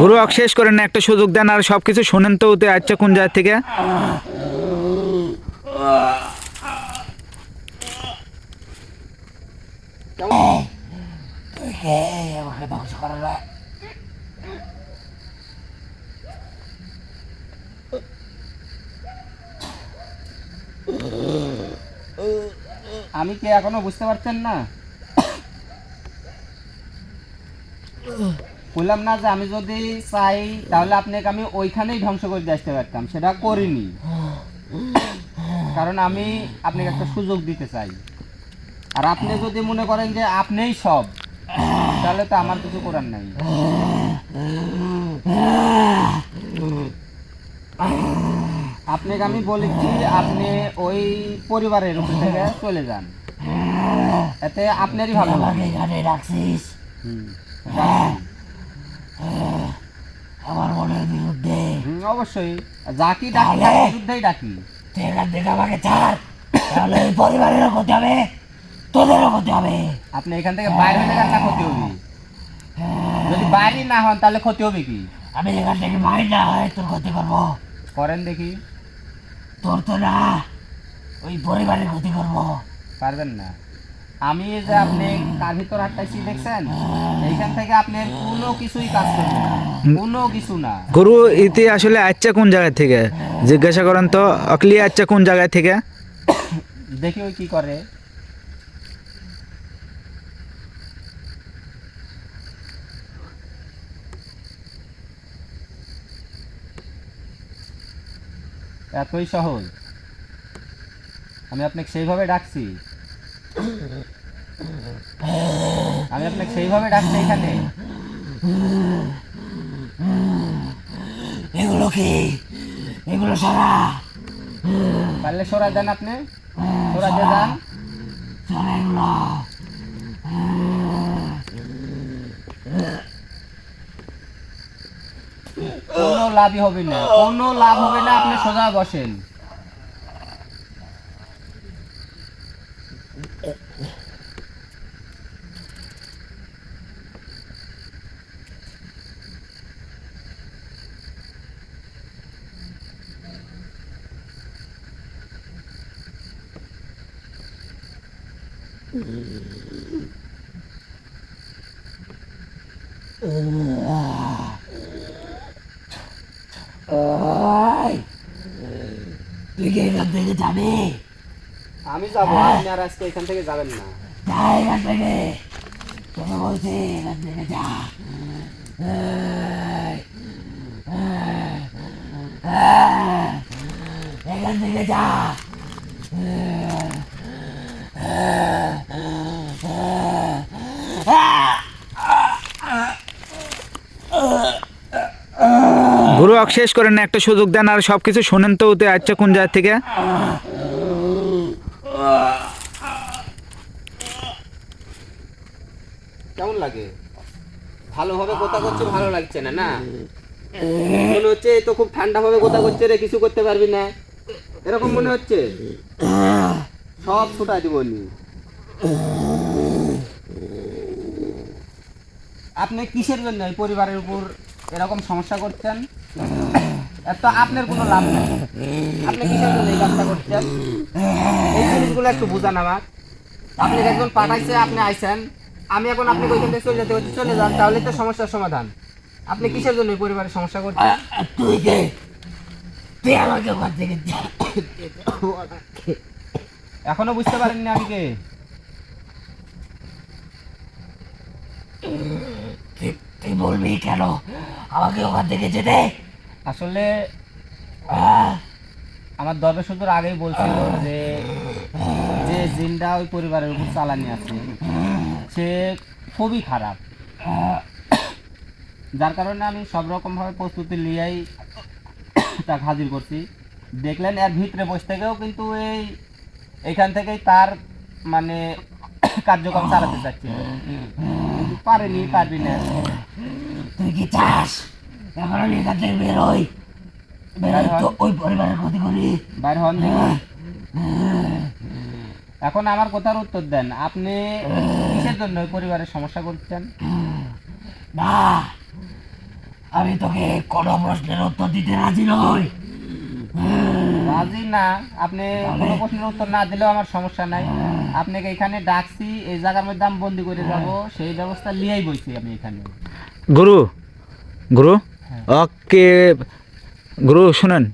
গুরু শেষ করেন না, একটা সুযোগ দেন, আর সবকিছু শোনেন তো ওতে আচ্ছা কোন জায়গা থেকে? ধ্বংস করার না আমি কি এখনও বুঝতে পারছেন না? বললাম না যে আমি যদি চাই, তাহলে আপনাকে আমি ওইখানেই ধ্বংস করে দিয়ে আসতে পারতাম। সেটা করিনি। কারণ আমি আপনাকে একটা সুযোগ দিতে চাই। আর আপনি যদি মনে করেন যে আপনিই সব, তাহলে তো আমার কিছু করার নাই। আপনাকে আমি বলেছি আপনি ওই পরিবারের উপর থেকে চলে যান। এতে আপনারই ভালো লাগে। এখানে রাখছিস? রাখছি। আমার মনের বিরুদ্ধে। অবশ্যই। যাকি ডাকি বিরুদ্ধেই ডাকি। এখান থেকে আমাকে ছাড়। তাহলে পরিবারেরও ক্ষতি হবে তোদেরও ক্ষতি হবে। আপনি এখান থেকে বাইরে হলে কার না ক্ষতি হবে? যদি বাইরে না হন তাহলে ক্ষতি হবে কি? আমি এখান থেকে মারি না হয় তোর ক্ষতি করব। করেন দেখি। তোর তো না ওই পরিবারের ক্ষতি করব। পারবেন না। আমি এই যে আপনি তার ভিতর হাঁটতেছি দেখছেন? এইখান থেকে আপনি কোনো কিছুই কাজ করবে না। কোনো কিছু না। গুরু ইতি আসলে আচ্ছা কোন জায়গা থেকে? জিজ্ঞাসা করেন তো অকলি আচ্ছা কোন জায়গা থেকে? দেখি ওই কি করে। এতই সহজ। আমি আপনাকে সেইভাবে ডাকছি। আমি আপনাকে সেইভাবে ডাকছি এখানে। এগুলো কি? এগুলো সারা? পারলে সরা দেন আপনি। সরা দিয়ে যান। সারা এগুলো কোনো লাভই হবে না। কোনো লাভ হবে না আপনি সোজা বসেন। ওই, তুই কি এখান থেকে যাবি। আমি যাব আপনি আর আজকে এখান থেকে যাবেন না। যাই এখান থেকে। তোকে বলছি এখান থেকে যা। এখান থেকে যা। অক শেষ করেন, একটা সুযোগ দেন আর সবকিছু শোনেন তো ওতে আচ্ছা কোন জায়গা থেকে? কেমন লাগে? ভালোভাবে গোতা করছে ভালো লাগছে না না? মনে হচ্ছে তো খুব ঠান্ডা ভাবে গোতা করছে রে, কিছু করতে পারবি না। এরকম মনে হচ্ছে? সব ছুটা দিব আপনি কিসের জন্য পরিবারের উপর এরকম সমস্যা করছেন এত আপনার কোনো লাভ নেই। আপনি কিসের জন্য এই কাজটা করছেন? এই জিনিসগুলো একটু বুঝান আমার। আপনি একজন পাঠাইছে আপনি আইছেন। আমি এখন আপনি ওইখান থেকে চলে যেতে বলছি চলে যান তাহলে তো সমস্যার সমাধান। আপনি কিসের জন্য এই পরিবারের সমস্যা করছেন? তুই কে? তুই আমাকে ওখান থেকে এখনও বুঝতে পারেননি আমি কে। তুই- বলবি কেন? আমাকে ওখান থেকে যেতে। আসলে আমার দরবার শুধু আগেই বলছিল যে যে জিনটা ওই পরিবারের উপর চালানি আছে সে খুবই খারাপ। যার কারণে আমি সব রকম ভাবে প্রস্তুতি নিয়েই তাকে হাজির করছি। দেখলেন এর ভিতরে বসে থেকেও কিন্তু এই এখান থেকেই তার মানে কার্যক্রম চালাতে চাচ্ছিল কিন্তু পারেনি পারবি না। তুই কি চাস? এখন আমি এখান থেকে বেরোই বেরোই তো ওই পরিবারের ক্ষতি করি। বাইরে হন। এখন আমার কথার উত্তর দেন। আপনি কিসের জন্য ওই পরিবারের সমস্যা করছেন? না আমি তোকে কোনো প্রশ্নের উত্তর দিতে রাজি নই। রাজি না। আপনি কোনো প্রশ্নের উত্তর না দিলেও আমার সমস্যা নাই। আপনাকে এখানে ডাকছি এই জায়গার মধ্যে আমি বন্দি করে যাব সেই ব্যবস্থা নিয়েই বইছি আমি এখানে। গুরু গুরু? ওকে গুরু শুনেন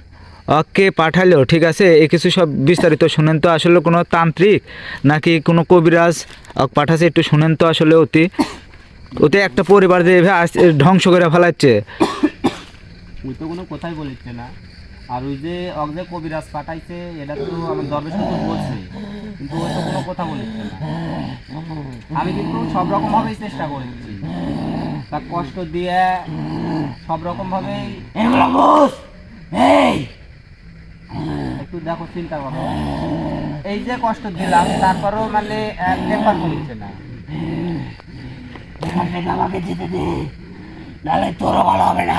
ওকে পাঠালো ঠিক আছে? এ কিছু সব বিস্তারিত শুনেন তো আসলে কোনো তান্ত্রিক নাকি কোনো কবিরাজ ওক পাঠাছে একটু শুনেন তো আসলে অতি। ওতে একটা পরিবার যে ধ্বংস করে ফেলাচ্ছে। ওই তো কোনো কথাই বলিচ্ছে না। আর ওই যে যে কবিরাজ পাঠাইছে, এটা তো আমার দরবেশ তো বলছে, কিন্তু ওই তো কোনো কথা বলিচ্ছে না। আমি কিন্তু সব রকম ভাবেই চেষ্টা করেছি। তার কষ্ট দিয়ে সব রকম ভাবেই এগুলো একটু দেখো, চিন্তা করো। এই যে কষ্ট দিলাম, তারপরেও মানে দেখবার কমিচ্ছে না। আমাকে যেতে দে, নাহলে তোরও ভালো হবে না।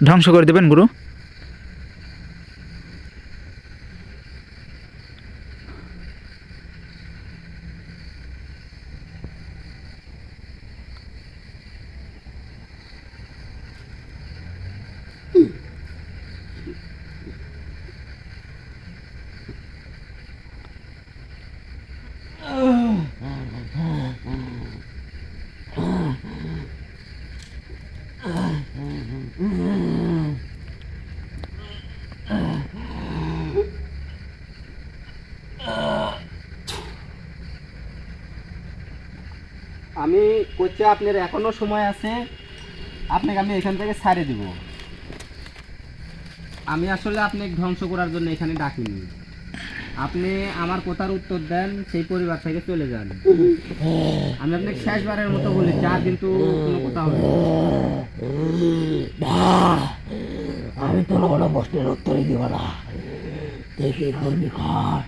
ধ্বংস করে দেবেন গুরু আমি করছি আপনার এখনও সময় আছে আপনাকে আমি এখান থেকে ছাড়ে দিব। আমি আসলে আপনাকে ধ্বংস করার জন্য এখানে ডাকিনি। আপনি আমার কথার উত্তর দেন সেই পরিবার থেকে চলে যান। আমি আপনাকে শেষবারের মতো বলি আর কিন্তু কোনো কথা হবে আমি তোর কোনো প্রশ্নের উত্তরই দিব না। দেখে করবি কর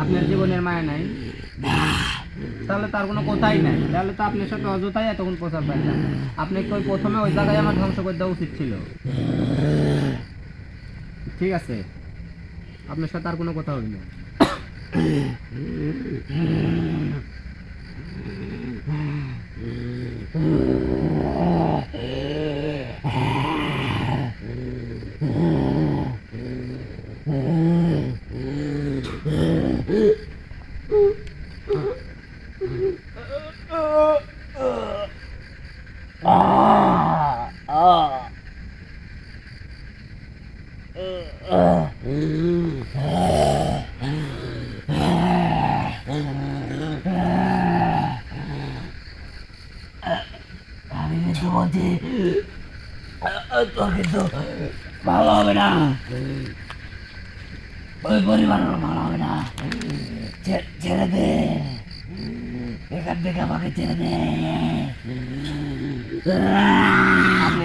আপনার জীবনের মায়া নাই। তাহলে তার কোনো কথাই নাই তাহলে তো আপনার সাথে অযথাই এতক্ষণ প্রচার পাইলাম আপনি ওই প্রথমে ওই জায়গায় আমার ধ্বংস করে দেওয়া উচিত ছিল ঠিক আছে আপনার সাথে আর কোনো কথা হবে না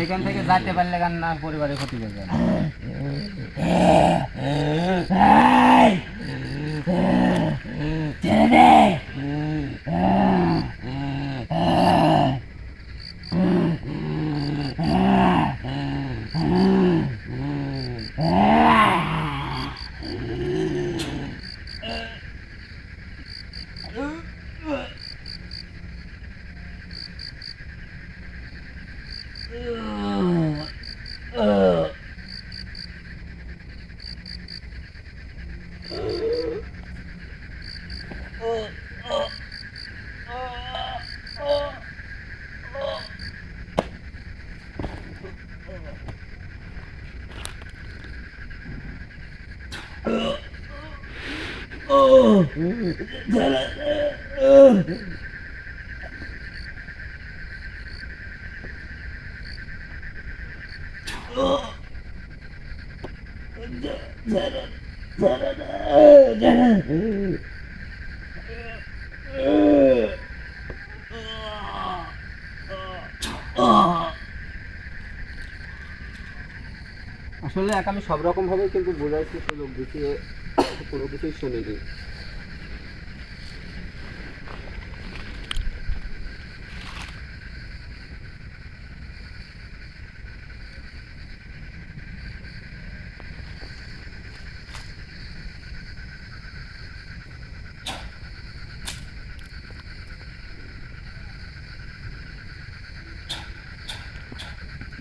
এখান থেকে যাইতে পারলে গান না পরিবারের ক্ষতি করবে Ooh. আসলে এক আমি সব রকমভাবেই কিন্তু বোঝাইছি সুযোগ দেখিয়ে কোনো কিছুই শুনিনি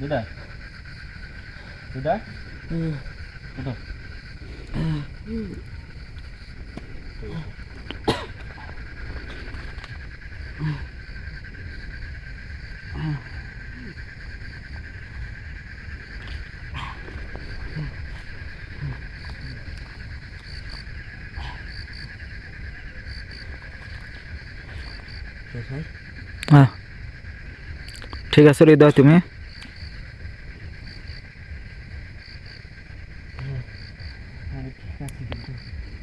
দিদা দিদা উঠো। হ্যাঁ ঠিক আছে হৃদয় তুমি Gracias.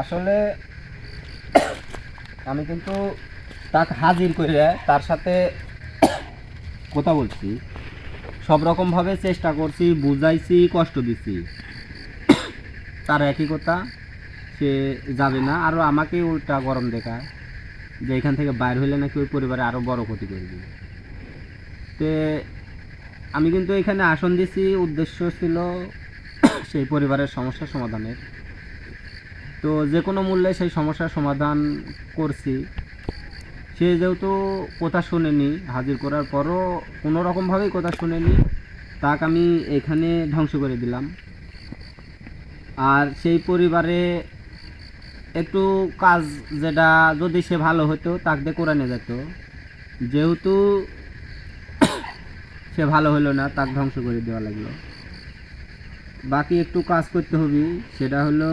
আসলে আমি কিন্তু তাকে হাজির করে তার সাথে কথা বলছি। সব রকমভাবে চেষ্টা করছি, বুঝাইছি, কষ্ট দিছি। তার একই কথা, সে যাবে না। আরও আমাকে উল্টা গরম দেখায় যে এখান থেকে বাইর হইলে নাকি ওই পরিবারে আরও বড় ক্ষতি করবে। তে আমি কিন্তু এখানে আসন দিছি, উদ্দেশ্য ছিল সেই পরিবারের সমস্যা সমাধানের। তো যে কোনো মূল্যে সেই সমস্যার সমাধান করছি। সে যেহেতু কথা শুনেনি, হাজির করার পরও কোনো রকমভাবেই কথা শুনেনি, তাকে আমি এখানে ধ্বংস করে দিলাম। আর সেই পরিবারে একটু কাজ যেটা যদি সে ভালো হতো, তাকে দিয়ে করে নিয়ে যেত। যেহেতু সে ভালো হলো না, তাকে ধ্বংস করে দেওয়া লাগল। বাকি একটু কাজ করতে হবে, সেটা হলো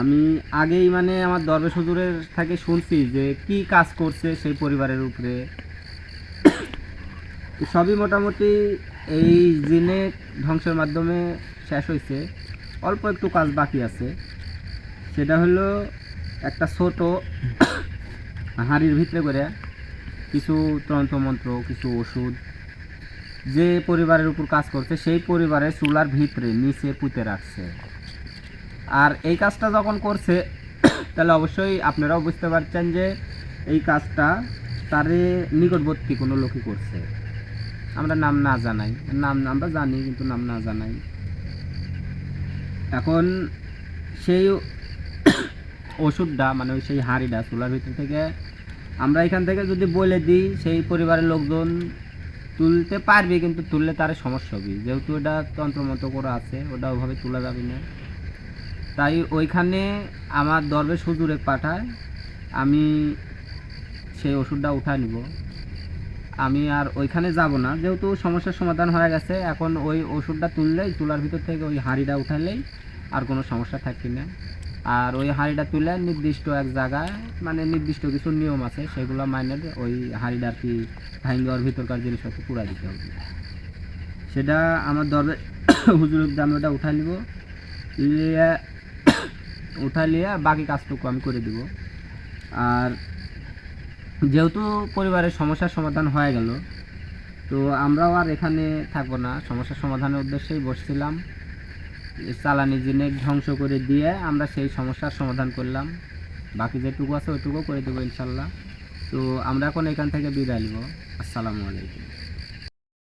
আমি আগেই মানে আমার দরবেশ হুজুরের থেকে শুনছি যে কি কাজ করছে সেই পরিবারের উপরে। সবই মোটামুটি এই জিনে ধ্বংসের মাধ্যমে শেষ হয়েছে অল্প একটু কাজ বাকি আছে। সেটা হলো একটা ছোট হাঁড়ির ভিতরে করে কিছু তন্ত্রমন্ত্র, কিছু ওষুধ যে পরিবারের উপর কাজ করছে, সেই পরিবারের চুলার ভিতরে, নিচে পুঁতে রাখছে। আর এই কাজটা যখন করছে, তাহলে অবশ্যই আপনারাও বুঝতে পারছেন যে এই কাজটা তারে নিকটবর্তী কোনো লোকই করছে। আমরা নাম না জানাই। নাম আমরা জানি, কিন্তু নাম না জানাই। এখন সেই ওষুধটা মানে ওই সেই হাঁড়িটা, চুলার ভিতর থেকে আমরা এখান থেকে যদি বলে দিই, সেই পরিবারের লোকজন তুলতে পারবে, কিন্তু তুললে তার সমস্যা হবে। যেহেতু ওটা তন্ত্রমন্ত্র করা আছে, ওটা ওভাবে তোলা যাবে না। তাই ওইখানে আমার দরবেশ হুজুরে পাঠায়, আমি সেই ওষুধটা উঠায় নিব। আমি আর ওইখানে যাব না, যেহেতু সমস্যার সমাধান হয়ে গেছে, এখন ওই ওষুধটা তুললেই তুলার ভিতর থেকে ওই হাঁড়িটা উঠালেই আর কোনো সমস্যা থাকবে না। আর ওই হাঁড়িটা তুলে নির্দিষ্ট এক জায়গায় মানে নির্দিষ্ট কিছু নিয়ম আছে, সেগুলো মাইনে ওই হাঁড়িটা আর কি ভাঙ্গার ভিতরকার জিনিসপত্র পুরা দিতে হবে। সেটা আমার দরবে হুজুরের দামে ওটা উঠাই নিব উঠাই নিয়ে বাকি কাজটুকু আমি করে দিব। আর যেহেতু পরিবারের সমস্যার সমাধান হয়ে গেল, তো আমরাও আর এখানে থাকব না। সমস্যার সমাধানের উদ্দেশ্যেই বসছিলাম। চালানি জিনে ধ্বংস করে দিয়ে আমরা সেই সমস্যার সমাধান করলাম। বাকি যেটুকু আছে ওইটুকু করে দেবো ইনশাল্লাহ। তো আমরা এখন এখান থেকে বিদায় নিব। আসসালামু আলাইকুম।